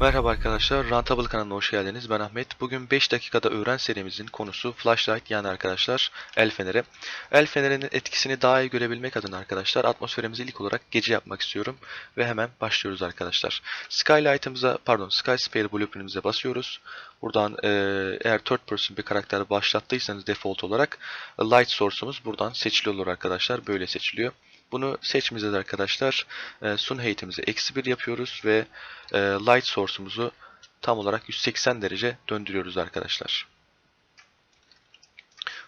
Merhaba arkadaşlar, Rantable kanalına hoş geldiniz. Ben Ahmet. Bugün 5 dakikada öğren serimizin konusu Flashlight yani arkadaşlar el feneri. El fenerinin etkisini daha iyi görebilmek adına arkadaşlar atmosferimizi ilk olarak gece yapmak istiyorum. Ve hemen başlıyoruz arkadaşlar. Skylight'ımıza pardon Sky Spare Blueprint'imize basıyoruz. Buradan e, eğer third person bir karakter başlattıysanız default olarak light source'umuz buradan seçili olur arkadaşlar. Böyle seçiliyor. Bunu seçmeyeceğiz arkadaşlar. E, sun hate'imizi eksi 1 yapıyoruz ve e, light source'umuzu tam olarak 180 derece döndürüyoruz arkadaşlar.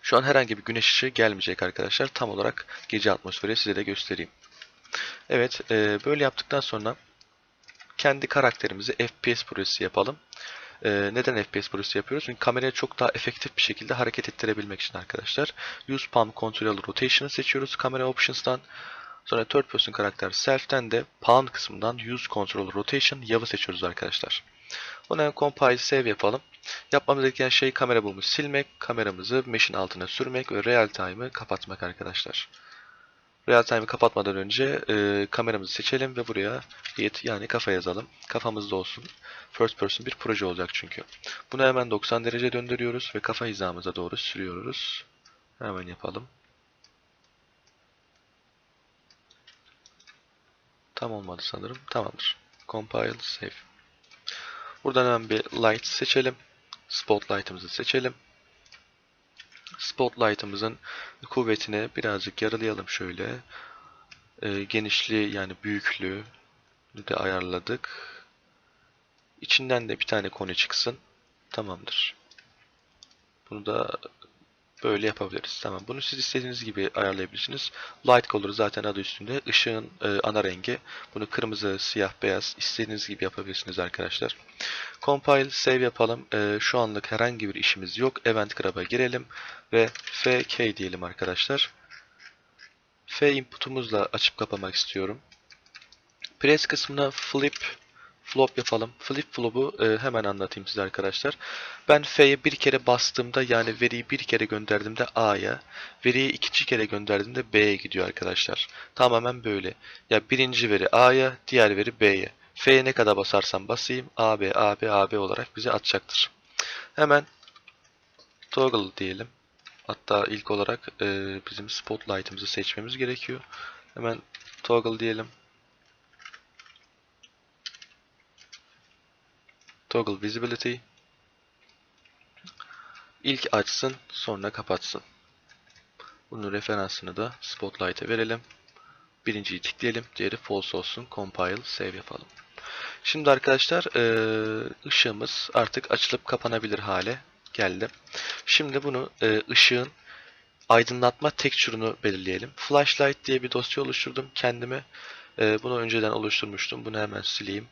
Şu an herhangi bir güneş ışığı gelmeyecek arkadaşlar. Tam olarak gece atmosferi size de göstereyim. Evet, e, böyle yaptıktan sonra kendi karakterimizi FPS projesi yapalım. E, neden FPS projesi yapıyoruz? Çünkü kamerayı çok daha efektif bir şekilde hareket ettirebilmek için arkadaşlar. Use Palm Control Rotation'ı seçiyoruz kamera options'tan. Sonra third person karakter self'ten de palm kısmından use control rotation yavı seçiyoruz arkadaşlar. Bunu hemen compile save yapalım. Yapmamız gereken şey kamera bulmuş silmek, kameramızı mesh'in altına sürmek ve real time'ı kapatmak arkadaşlar. Real time'ı kapatmadan önce e, kameramızı seçelim ve buraya hit yani kafa yazalım. Kafamızda olsun. First person bir proje olacak çünkü. Bunu hemen 90 derece döndürüyoruz ve kafa hizamıza doğru sürüyoruz. Hemen yapalım. Tam olmadı sanırım. Tamamdır. Compile, save. Buradan hemen bir light seçelim. Spotlight'ımızı seçelim. Spotlight'ımızın kuvvetini birazcık yaralayalım şöyle. Ee, genişliği yani büyüklüğü de ayarladık. İçinden de bir tane koni çıksın. Tamamdır. Bunu da böyle yapabiliriz. Tamam. Bunu siz istediğiniz gibi ayarlayabilirsiniz. Light color zaten adı üstünde. Işığın e, ana rengi. Bunu kırmızı, siyah, beyaz istediğiniz gibi yapabilirsiniz arkadaşlar. Compile, save yapalım. E, şu anlık herhangi bir işimiz yok. Event grab'a girelim ve fk diyelim arkadaşlar. F input'umuzla açıp kapamak istiyorum. Press kısmına flip flop yapalım. Flip flop'u e, hemen anlatayım size arkadaşlar. Ben F'ye bir kere bastığımda yani veriyi bir kere gönderdiğimde A'ya, veriyi ikinci kere gönderdiğimde B'ye gidiyor arkadaşlar. Tamamen böyle. Ya birinci veri A'ya, diğer veri B'ye. F'ye ne kadar basarsam basayım AB, AB, AB olarak bize atacaktır. Hemen toggle diyelim. Hatta ilk olarak e, bizim spotlight'ımızı seçmemiz gerekiyor. Hemen toggle diyelim. Toggle Visibility. İlk açsın, sonra kapatsın. Bunun referansını da Spotlight'e verelim. Birinciyi tıklayalım, diğeri false olsun. Compile, save yapalım. Şimdi arkadaşlar ışığımız artık açılıp kapanabilir hale geldi. Şimdi bunu ışığın aydınlatma tekstürünü belirleyelim. Flashlight diye bir dosya oluşturdum kendime. Bunu önceden oluşturmuştum. Bunu hemen sileyim.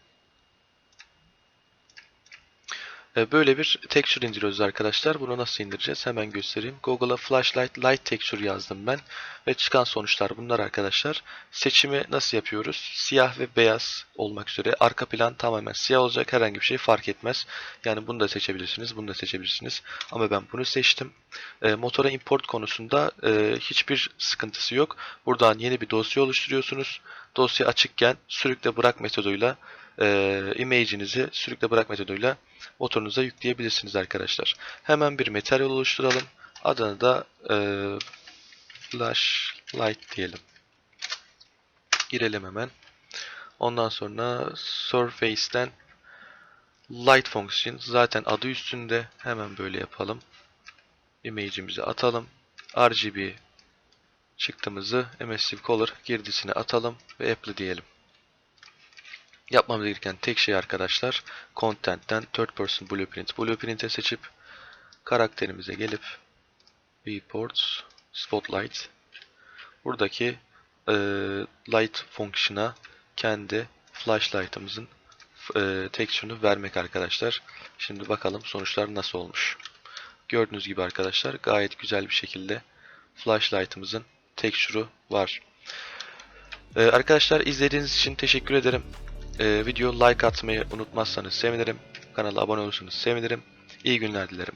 Böyle bir texture indiriyoruz arkadaşlar. Bunu nasıl indireceğiz? Hemen göstereyim. Google'a Flashlight Light Texture yazdım ben. Ve çıkan sonuçlar bunlar arkadaşlar. Seçimi nasıl yapıyoruz? Siyah ve beyaz olmak üzere. Arka plan tamamen siyah olacak. Herhangi bir şey fark etmez. Yani bunu da seçebilirsiniz. Bunu da seçebilirsiniz. Ama ben bunu seçtim. E, motora import konusunda e, hiçbir sıkıntısı yok. Buradan yeni bir dosya oluşturuyorsunuz. Dosya açıkken sürükle bırak metoduyla e, image'inizi sürükle bırak metoduyla motorunuza yükleyebilirsiniz arkadaşlar. Hemen bir materyal oluşturalım. Adını da e, flashlight diyelim. Girelim hemen. Ondan sonra surface'ten light function zaten adı üstünde. Hemen böyle yapalım. Image'imizi atalım. RGB çıktığımızı emissive color girdisine atalım ve apply diyelim. Yapmamız gereken tek şey arkadaşlar content'ten third person blueprint blueprint'e seçip karakterimize gelip viewports spotlight buradaki e, light function'a kendi flashlight'ımızın e, texture'ını vermek arkadaşlar. Şimdi bakalım sonuçlar nasıl olmuş. Gördüğünüz gibi arkadaşlar gayet güzel bir şekilde flashlight'ımızın texture'u var. Ee, arkadaşlar izlediğiniz için teşekkür ederim. Ee, video like atmayı unutmazsanız sevinirim. Kanala abone olursanız sevinirim. İyi günler dilerim.